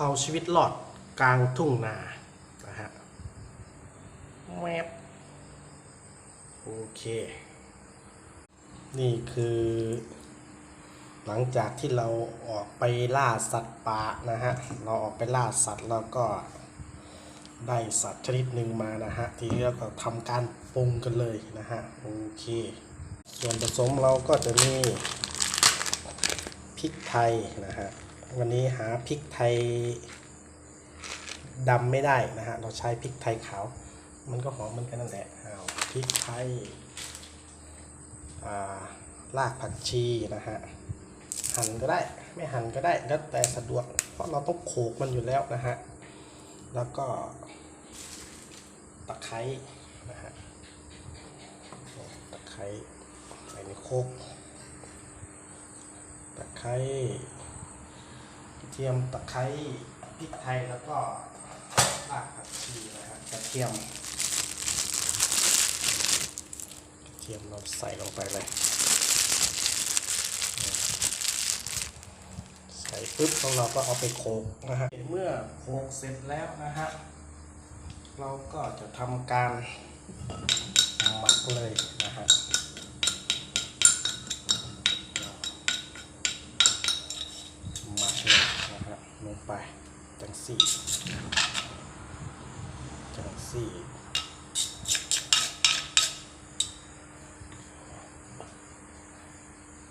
เอาชีวิตรอดกลางทุ่งนานะฮะแมปโอเค นี่คือ หลังจากที่เราออกไปล่าสัตว์ป่านะฮะ เราออกไปล่าสัตว์แล้วก็ได้สัตว์ชนิดหนึ่งมานะฮะ ทีนี้เราก็ทำการปรุงกันเลยนะฮะ โอเค ส่วนผสมเราก็จะมีพริกไทยนะฮะ วันนี้หาพริกไทยดำไม่ได้นะฮะ เราใช้พริกไทยขาว มันก็หอมเหมือนกันนั่นแหละเอาพริกไทยารากผักชีนะฮะ หั่นก็ได้ไม่หั่นก็ได้แล้วแต่สะดวก เพราะเราต้องโขกมันอยู่แล้วนะฮะ แล้วก็ตะไคร้นะฮะตะไคร้ใส่ในโคกตะไคร้ เทียมตะไคร้พริกไทยแล้วก็รากผักชีนะฮะกระเทียมกระเทียมเราใส่ลงไปเลย ใส่ปุ๊บแล้วเราก็เอาไปโขลกนะฮะเมื่อโขลกเสร็จแล้วนะฮะเราก็จะทำการหมักเลยนะฮะ หมักเลยนะฮะลง ไปจังสี่จังสี่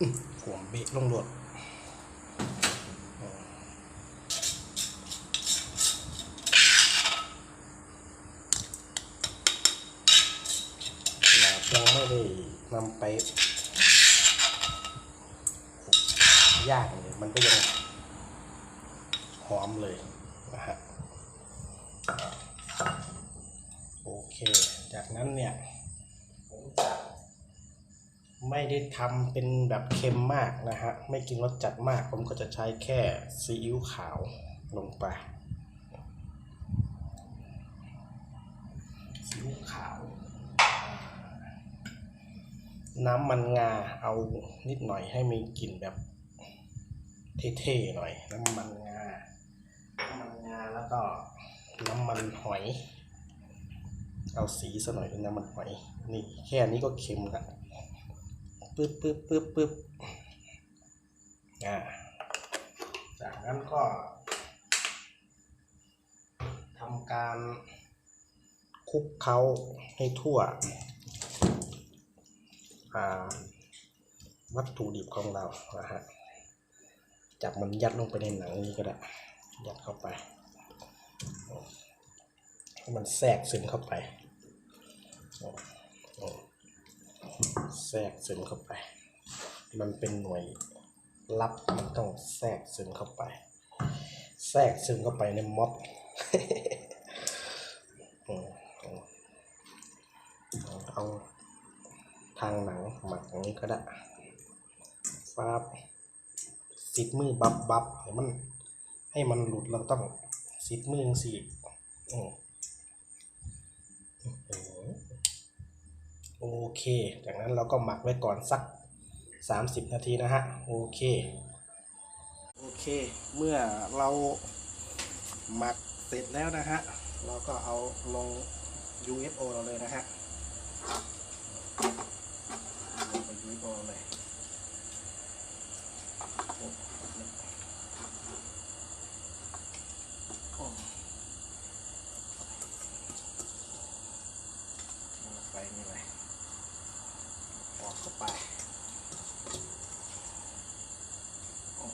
อื้อหัวเบะลงโดดเรายังไม่ได้นำไปยางเลยมันก็ยัง หอมเลยนะฮะโอเค จากนั้นเนี่ยผมจะไม่ได้ทำเป็นแบบเค็มมากนะฮะ ไม่กินรสจัดมาก ผมก็จะใช้แค่ซีอิ๊วขาวลงไปซีอิ๊วขาว น้ำมันงาเอานิดหน่อยให้มีกลิ่นแบบเท่ๆหน่อย น้ำมันงา น้ำมันงาแล้วก็น้ำมันหอย เอาสีซะหน่อยเป็นน้ำมันหอย นี่แค่นี้ก็เค็มละปึ๊บปึ๊บปึ๊บปึ๊บอ่าจากนั้นก็ทำการคลุกเคล้าให้ทั่วอ่าวัตถุดิบของเรานะฮะจับมันยัดลงไปในหนังนี้ก็ได้ ยัดเข้าไปให้มันแทรกซึมเข้าไปแทรกซึมเข้าไป มันเป็นหน่วยลับมันต้องแทรกซึมเข้าไป แทรกซึมเข้าไปในม็อบอืมอืมเอาทางหนังหมักอย่างนี้ก็ได้ฟาบสิดมือบับบับให้มัน ให้มันหลุดเราต้องสิดมือสิอืมโอเค จากนั้นเราก็หมักไว้ก่อนสัก 30 นาทีนะฮะ โอเค โอเค เมื่อเราหมักเสร็จแล้วนะฮะ เราก็เอาลง UFO เราเลยนะฮะลงไปยุ้ยบอเลยโอ้โอ้ลงไปนี่เลยออกเข้าไปโอ้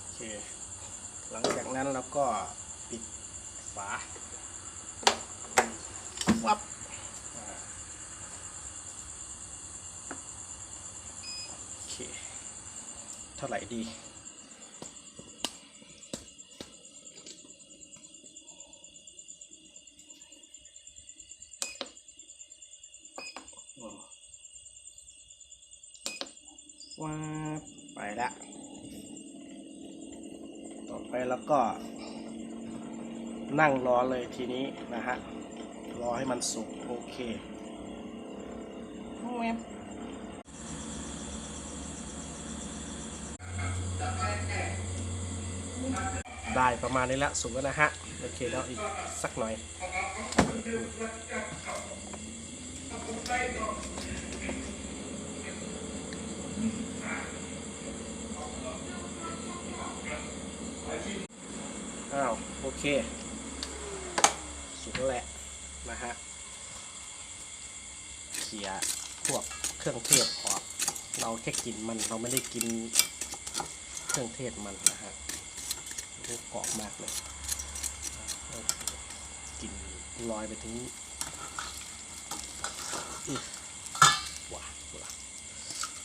โอเค หลังจาก นั้นเราก็ปิดฝาวับโอเคเท่าไหร่ดี ว้าบไปละ ต่อไปแล้วก็ นั่ง รอเลยทีนี้นะฮะ รอให้มันสุกโอเคแวบได้ประมาณนี้ละสุกแล้วนะฮะ โอเคแล้วอีกสักหน่อย อ้าว โอเค สุกแล้วแหละนะฮะเขี่ยพวกเครื่องเทศออกเราแค่กินมันเราไม่ได้กินเครื่องเทศมันนะฮะโอ้กรอบมากเลยกลินลอยไปถึงอื้อว้าว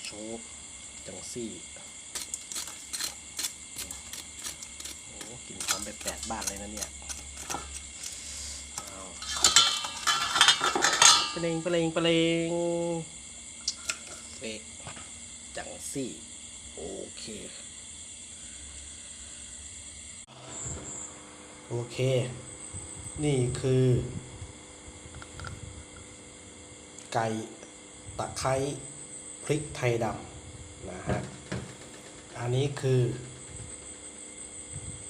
โชบจังซี่โอ้กลิ่นหอมแบบแปลกบ้านเลยนะเนี่ยเอา เปลงเปลงเปลงเฟกจังสี่ โอเค โอเค นี่คือ ไก่ตะไคร้พริกไทยดำนะฮะ อันนี้คือ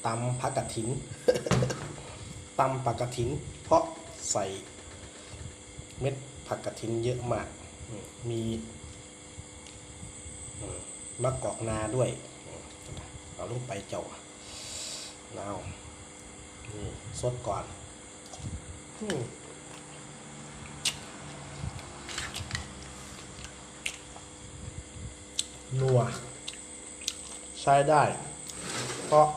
ตำผักกะถินตำผักกะถิน เพราะใส่ เม็ดผักกะถินเยอะมากอืมมีอืมมะกอกนาด้วยอืมเอาลงไปเจ้าเอานี่สดก่อนอืมนัว ใช้ได้ เพราะ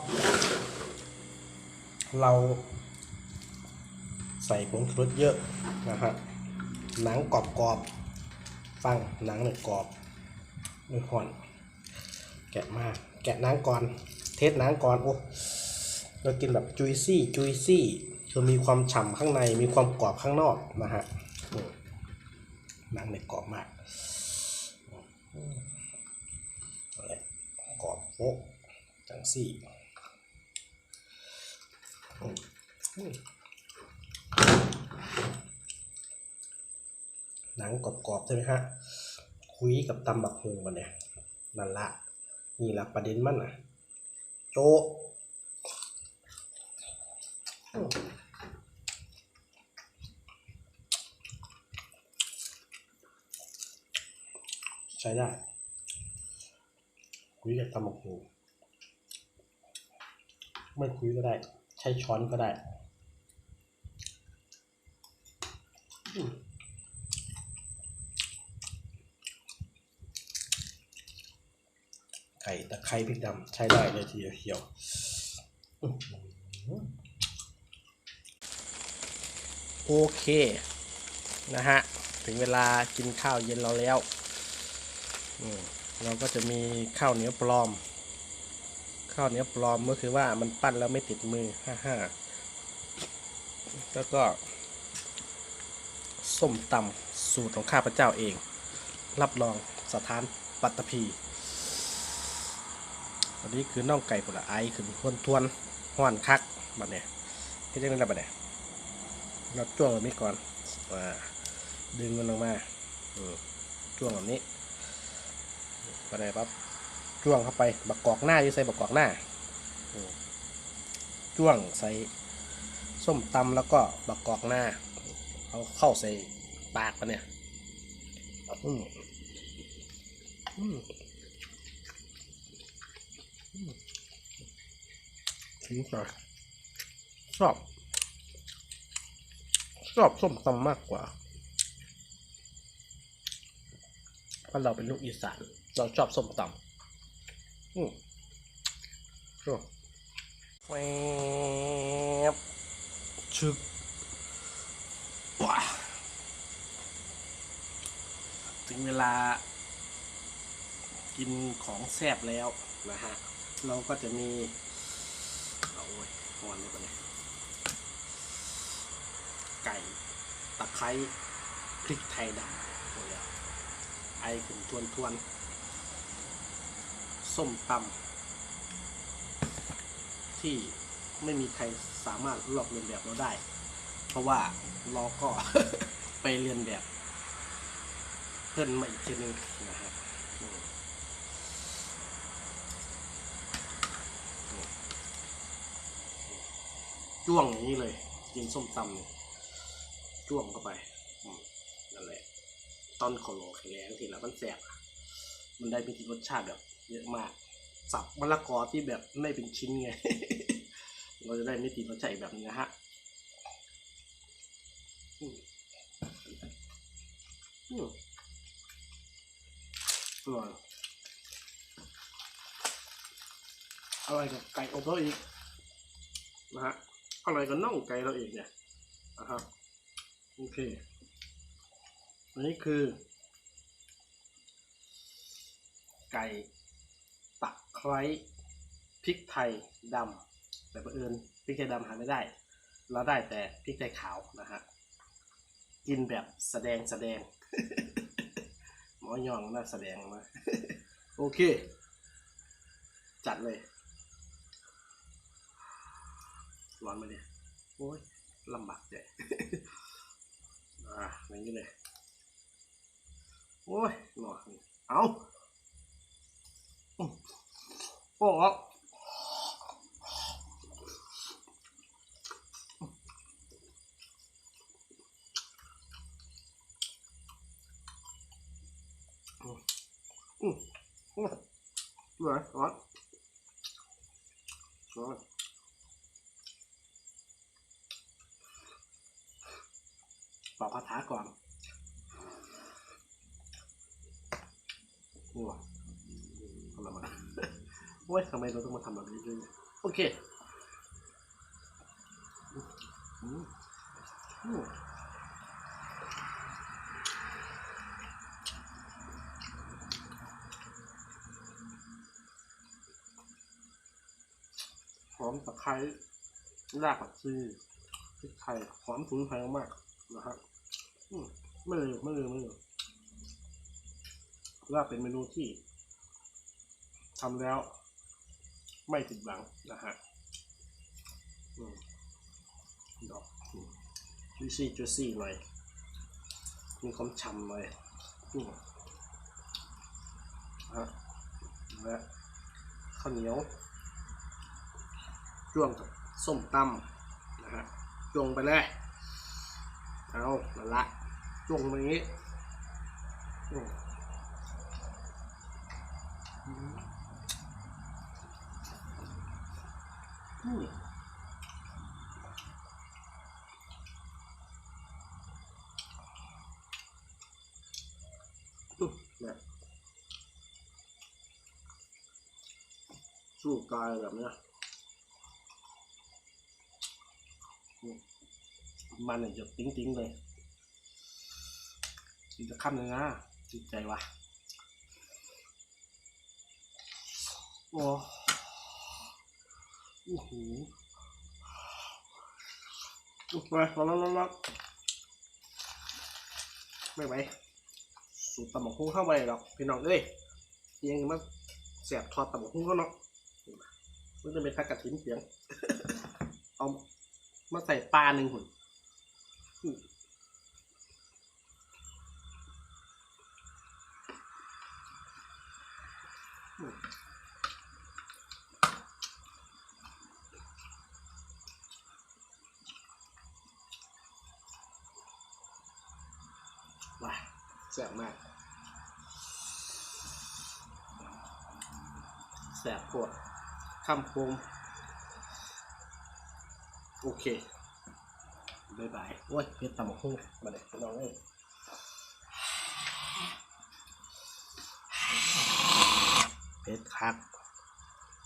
เราใส่ผงชูรสเยอะนะฮะ หนังกรอบกรอบๆฟังหนังเนี่ยกรอบไม่ห่อน แกะมาแกะหนังก่อน เทสหนังก่อนโอ้เรากินแบบจุยซี่จุยซี่คือมีความฉ่ำข้างในมีความกรอบข้างนอกนะฮะหนังเนี่ยกรอบมากอะไรกรอบโป๊ะจังซี่ หนังกรอบๆใช่ไหมฮะคุยกับตำบักฮงมันเนี่ยนั่นละนี่ละประเด็นมันอะ โจใช้ได้คุยกับตำบักฮงไม่คุยก็ได้ ใช้ช้อนก็ได้ ไข่พริกดำใช้ได้เลยทีเดียวเขียโอเค นะฮะ ถึงเวลากินข้าวเย็นเราแล้วเราก็จะมีข้าวเหนียวปลอม ข้าวเหนียวปลอมก็คือว่ามันปั้นแล้วไม่ติดมือฮ่าฮ่าแล้วก็ ส้มตำสูตรของข้าพเจ้าเอง รับรองสถานปัตตภี อันนี้คือน่องไก่ผละไอขึ้นทวนทวนๆห้อนคักบัดเนี่ยให้ได้ไหมล่ะบัดเนี่ยเราจ้วงแบบนี้ก่อนอ่าดึงมันออกมาจ้วงแบบนี้บัดเนี่ยปั๊บจ้วงเข้าไปบักกอกหน้าอยู่ใส่บักกอกหน้าจ้วงใส่ส้มตำแล้วก็บักกอกหน้า เอาเข้าใส่ปากมันเนี่ยอืมอืม ถึงจะชอบ ชอบส้มตำมากกว่าเพราะเราเป็นลูกอีสาน เราชอบส้มตำอืมชอบแวบชึกว้าถึงเวลากินของแซ่บแล้วนะฮะ เราก็จะมีเอาโอ้ยหอนเลยปะเนี่ยไก่ตะไคร้พริกไทยดำโอ้ยไอขึ้นทวนทวนๆส้มตำที่ไม่มีใครสามารถลอกเลียนแบบเราได้ เพราะว่าเราก็ไปเรียนแบบ เพื่อนมาอีกทีนึงนะฮะอืม จ้วงอย่างนี้เลย กินส้มตำเนี่ยจ้วงเข้าไปนั่นแหละตอนขอลงแข็งแรงทีละมันแสบมันได้เป็นรสชาติแบบเยอะมาก สับมะละกอที่แบบไม่เป็นชิ้นไง เราจะได้ไม่ติดรสชาติแบบนี้นะฮะอืมอืมอร่อยอร่อยกับไก่อบเราอีกนะฮะ อร่อยกับน่องไก่เราอีกเนี่ยนะครับโอเค อันนี้คือ ไก่ตะไคร้พริกไทยดำแต่บังเอิญพริกไทยดำหาไม่ได้ เราได้แต่พริกไทยขาวนะฮะกินแบบแสดงแสดง หมอยองน่าแสดงมาโอเค จัดเลย ร้อนไหมเนี่ยโอ้ยลำบากใจอ่าอย่างนี้เลยโอ้ยหนอนเอาอืมโอ้โหอืมอืมอืม ร้อนร้อนร้อนปอกกระทะก่อนนี่วะทำอะไรมาโอ้ยทำไมเราต้องมาทำแบบนี้ด้วยโอเคอืมอืมหอมตะไคร้รากผักชีพริกไทยหอมสมุนไพรมาก นะครับอืมไม่เลยไม่เลยไม่เลยว่าเป็นเมนูที่ทำแล้ว ไม่ผิดหวังนะฮะดอกจูซี่จูซี่หน่อย มีความฉ่ำหน่อยฮะและข้าวเหนียวจ้วงกับส้มตำนะฮะจ้วงไปเลย เอาละละจ้วงไปอย่างนี้อืมอืมอืมเนี่ยสู้ตายแบบเนี้ยอืม มันเนี่ยจะติ้งติ้งๆเลยกินจะค่ำเลยนะจิตใจวะโอ้โอ้โหไปร้อนร้อนร้อนร้อนไม่ไหวสูตรตำบักหุ่งเข้าไปหรอกพี่น้องเอ้ยยังมาเสียบทอดตำบักหุ่งเขาเนาะมันจะเป็นทักกระถิ่นเสียง เอามาใส่ปลาหนึ่งหุ่น ว้าแสบมากแสบปวดข้ามโคมโอเคบายบาย โอ้ยเพชรต่ำบักหุ่งมาเลยพี่น้องเอ้ยเพชรคัก